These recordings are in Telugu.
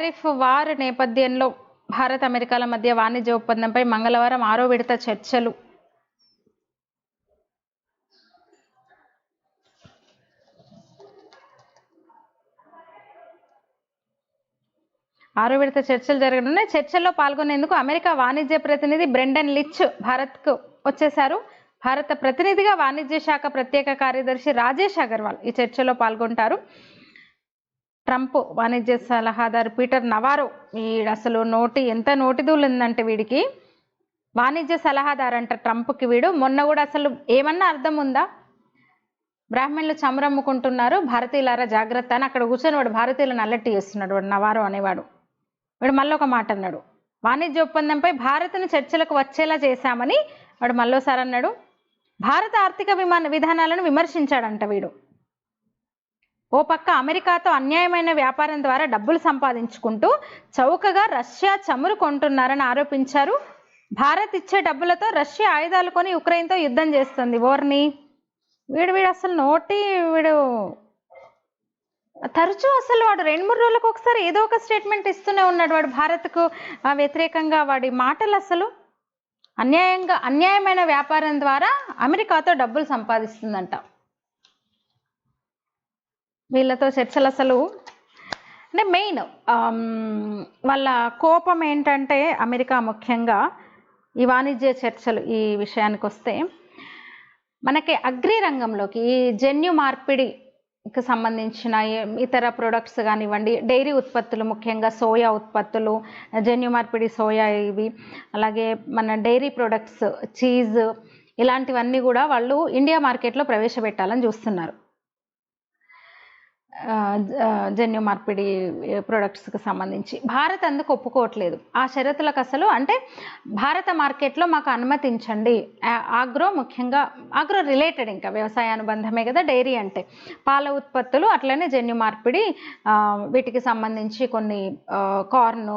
టారిఫ్ వార్ నేపథ్యంలో భారత్ అమెరికాల మధ్య వాణిజ్య ఒప్పందంపై మంగళవారం ఆరో విడత చర్చలు. ఆరో విడత చర్చలు జరగనున్నాయి. చర్చల్లో పాల్గొనేందుకు అమెరికా వాణిజ్య ప్రతినిధి బ్రెండన్ లిచ్ భారత్కు వచ్చేశారు. భారత ప్రతినిధిగా వాణిజ్య శాఖ ప్రత్యేక కార్యదర్శి రాజేష్ అగర్వాల్ ఈ చర్చలో పాల్గొంటారు. ట్రంప్ వాణిజ్య సలహాదారు పీటర్ నవారో వీడు అసలు నోటి ఎంత నోటిదూలు ఉందంటే వీడికి. వాణిజ్య సలహాదారు అంట ట్రంప్కి వీడు. మొన్న కూడా అసలు ఏమన్నా అర్థం ఉందా? బ్రాహ్మణులు చమరమ్ముకుంటున్నారు భారతీయులారా జాగ్రత్త అని అక్కడ కూర్చొని వాడు భారతీయులను అలర్ట్ చేస్తున్నాడు వాడు నవారో అనేవాడు. వాడు మళ్ళీ ఒక మాట అన్నాడు. వాణిజ్య ఒప్పందంపై భారత్ను చర్చలకు వచ్చేలా చేశామని వాడు మళ్ళోసారి అన్నాడు. భారత ఆర్థిక విమాన విధానాలను విమర్శించాడంట వీడు. ఓ పక్క అమెరికాతో అన్యాయమైన వ్యాపారం ద్వారా డబ్బులు సంపాదించుకుంటూ చౌకగా రష్యా చమురు కొంటున్నారని ఆరోపించారు. భారత్ ఇచ్చే డబ్బులతో రష్యా ఆయుధాలు కొని ఉక్రెయిన్తో యుద్ధం చేస్తుంది. ఓర్ని వీడు వీడు అసలు నోటి వీడు తరచూ అసలు వాడు రెండు మూడు రోజులకు ఒకసారి ఏదో ఒక స్టేట్మెంట్ ఇస్తూనే ఉన్నాడు వాడు భారత్కు. వ్యతిరేకంగా వాడి మాటలు అసలు అన్యాయంగా అన్యాయమైన వ్యాపారం ద్వారా అమెరికాతో డబ్బులు సంపాదిస్తుందంట. వీళ్ళతో చర్చలు అసలు. అంటే మెయిన్ వాళ్ళ కోపం ఏంటంటే అమెరికా ముఖ్యంగా ఈ వాణిజ్య చర్చలు ఈ విషయానికి వస్తే మనకి అగ్రి రంగంలోకి ఈ జన్యు మార్పిడికి సంబంధించిన ఇతర ప్రొడక్ట్స్ కానివ్వండి డైరీ ఉత్పత్తులు ముఖ్యంగా సోయా ఉత్పత్తులు జన్యు మార్పిడి సోయా ఇవి అలాగే మన డైరీ ప్రొడక్ట్స్ చీజ్ ఇలాంటివన్నీ కూడా వాళ్ళు ఇండియా మార్కెట్లో ప్రవేశపెట్టాలని చూస్తున్నారు. జన్యు మార్పిడి ప్రొడక్ట్స్కి సంబంధించి. భారత్ అందుకు ఒప్పుకోవట్లేదు? ఆ షరతులకు అసలు అంటే భారత మార్కెట్లో మాకు అనుమతించండి. ఆగ్రో ముఖ్యంగా ఆగ్రో రిలేటెడ్ ఇంకా వ్యవసాయ అనుబంధమే కదా డైరీ అంటే. పాల ఉత్పత్తులు అట్లనే జన్యు మార్పిడి వీటికి సంబంధించి కొన్ని కార్న్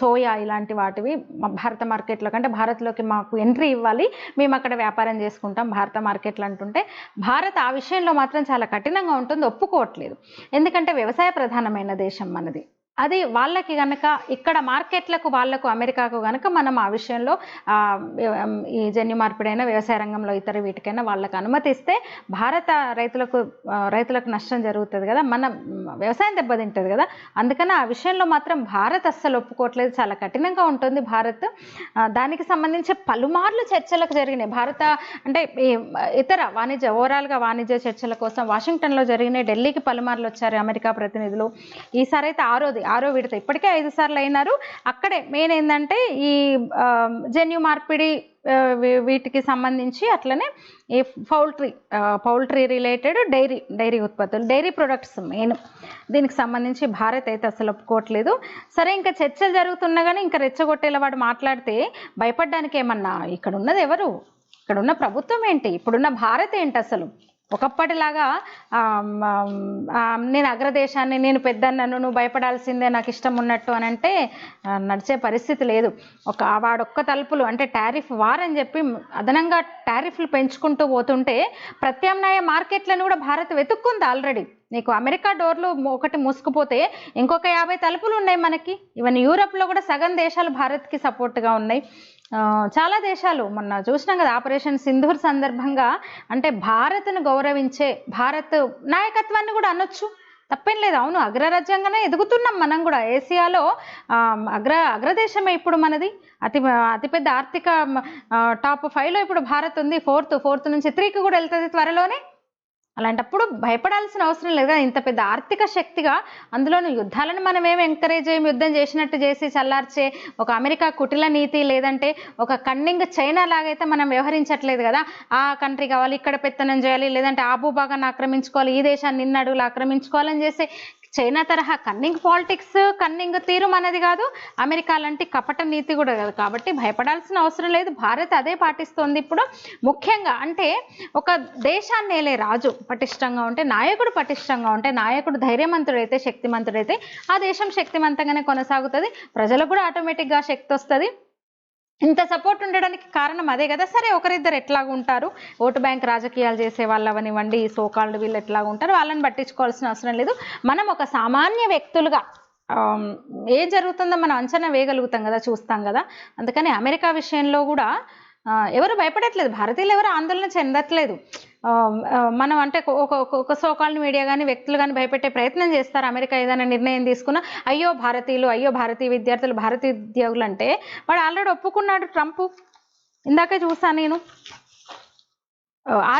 సోయా ఇలాంటి వాటివి భారత మార్కెట్లో కంటే భారత్లోకి మాకు ఎంట్రీ ఇవ్వాలి. మేము అక్కడ వ్యాపారం చేసుకుంటాం భారత మార్కెట్లు అంటుంటే. భారత్ ఆ విషయంలో మాత్రం చాలా కఠినంగా ఉంటుంది ఒప్పుకోవట్లేదు. ఎందుకంటే వ్యవసాయ ప్రధానమైన దేశం మనది. అది వాళ్ళకి కనుక ఇక్కడ మార్కెట్లకు వాళ్ళకు అమెరికాకు కనుక మనం ఆ విషయంలో ఈ జన్యు మార్పిడైనా వ్యవసాయ రంగంలో ఇతర వీటికైనా వాళ్ళకి అనుమతిస్తే భారత రైతులకు రైతులకు నష్టం జరుగుతుంది కదా మన వ్యవసాయం దెబ్బతింటుంది కదా. అందుకని ఆ విషయంలో మాత్రం భారత్ అస్సలు ఒప్పుకోవట్లేదు. చాలా కఠినంగా ఉంటుంది భారత్. దానికి సంబంధించి పలుమార్లు చర్చలకు జరిగినాయి. భారత అంటే ఈ ఇతర వాణిజ్య ఓవరాల్గా వాణిజ్య చర్చల కోసం వాషింగ్టన్లో జరిగినాయి. ఢిల్లీకి పలుమార్లు వచ్చారు అమెరికా ప్రతినిధులు. ఈసారి అయితే ఆరోది ఆరో విడత. ఇప్పటికే ఐదు సార్లు అయినారు. అక్కడే మెయిన్ ఏంటంటే ఈ జన్యు మార్పిడి వీటికి సంబంధించి అట్లనే ఈ poultry poultry related dairy dairy ఉత్పత్తులు డైరీ ప్రొడక్ట్స్ మెయిన్. దీనికి సంబంధించి భారత్ అయితే అసలు ఒప్పుకోవట్లేదు. సరే ఇంకా చర్చలు జరుగుతున్నా కానీ ఇంకా రెచ్చగొట్టేలా వాడు మాట్లాడితే భయపడడానికి ఏమన్నా ఇక్కడ ఉన్నది ఎవరు? ఇక్కడ ఉన్న ప్రభుత్వం ఏంటి? ఇప్పుడున్న భారత్ ఏంటి అసలు? ఒకప్పటిలాగా నేను అగ్రదేశాన్ని నేను పెద్దన్నను నువ్వు భయపడాల్సిందే నాకు ఇష్టం ఉన్నట్టు అని అంటే నడిచే పరిస్థితి లేదు. ఒక వాడొక్క తలుపులు అంటే టారిఫ్ వార్ అని చెప్పి అదనంగా టారిఫ్లు పెంచుకుంటూ పోతుంటే ప్రత్యామ్నాయ మార్కెట్లను కూడా భారత్ వెతుక్కుంది ఆల్రెడీ. నీకు అమెరికా డోర్లు ఒకటి మూసుకుపోతే ఇంకొక యాభై తలుపులు ఉన్నాయి మనకి. ఈవెన్ యూరప్లో కూడా సగం దేశాలు భారత్కి సపోర్ట్గా ఉన్నాయి. చాలా దేశాలు మొన్న చూసినాం కదా ఆపరేషన్ సింధూర్ సందర్భంగా. అంటే భారత్ను గౌరవించే భారత్ నాయకత్వాన్ని కూడా అనొచ్చు. తప్పేం లేదు. అవును అగ్రరాజ్యంగానే ఎదుగుతున్నాం మనం కూడా. ఏసియాలో అగ్ర అగ్రదేశమే ఇప్పుడు మనది. అతి అతిపెద్ద ఆర్థిక టాప్ ఫైవ్లో ఇప్పుడు భారత్ ఉంది. ఫోర్త్ ఫోర్త్ నుంచి త్రీకి కూడా వెళ్తుంది త్వరలోనే. అలాంటప్పుడు భయపడాల్సిన అవసరం లేదు కదా ఇంత పెద్ద ఆర్థిక శక్తిగా అందులోనూ యుద్ధాలను మనం ఏం ఎంకరేజ్ చేయం యుద్ధం చేసినట్టు చేసి చల్లార్చే ఒక అమెరికా కుటిల నీతి లేదంటే ఒక కన్నింగ్ చైనా లాగైతే మనం వ్యవహరించట్లేదు కదా. ఆ కంట్రీ కావాలి ఇక్కడ పెత్తనం చేయాలి లేదంటే ఆ భూభాగాన్ని ఆక్రమించుకోవాలి ఈ దేశాన్ని నిన్నడుగులు ఆక్రమించుకోవాలని చేసే చైనా తరహా కన్నింగ్ పాలిటిక్స్ కన్నింగ్ తీరు మనది కాదు. అమెరికా లాంటి కపట నీతి కూడా కాదు. కాబట్టి భయపడాల్సిన అవసరం లేదు. భారత్ అదే పాటిస్తోంది ఇప్పుడు. ముఖ్యంగా అంటే ఒక దేశాన్నేలే రాజు పటిష్టంగా ఉంటే నాయకుడు పటిష్టంగా ఉంటే నాయకుడు ధైర్యవంతుడైతే శక్తిమంతుడైతే ఆ దేశం శక్తివంతంగానే కొనసాగుతుంది. ప్రజలకు కూడా ఆటోమేటిక్గా శక్తి వస్తుంది. ఇంత సపోర్ట్ ఉండడానికి కారణం అదే కదా? సరే ఒకరిద్దరు ఎట్లాగ ఉంటారు? ఓటు బ్యాంక్ రాజకీయాలు చేసే వాళ్ళు అవనివ్వండి సోకాళ్ళు వీళ్ళు ఎట్లాగ ఉంటారు వాళ్ళని పట్టించుకోవాల్సిన అవసరం లేదు. మనం ఒక సామాన్య వ్యక్తులుగా ఏం జరుగుతుందో మనం అంచనా వేయగలుగుతాం కదా చూస్తాం కదా. అందుకని అమెరికా విషయంలో కూడా ఎవరు భయపడట్లేదు. భారతీయులు ఎవరు ఆందోళన చెందట్లేదు. మనం అంటే ఒక ఒక- సోకాల్ మీడియా కానీ వ్యక్తులు కానీ భయపెట్టే ప్రయత్నం చేస్తారు. అమెరికా ఏదైనా నిర్ణయం తీసుకున్నా అయ్యో భారతీయులు అయ్యో భారతీయ విద్యార్థులు భారతీయ ఉద్యోగులు అంటే వాడు ఆల్రెడీ ఒప్పుకున్నాడు ట్రంప్. ఇందాకే చూసాను నేను.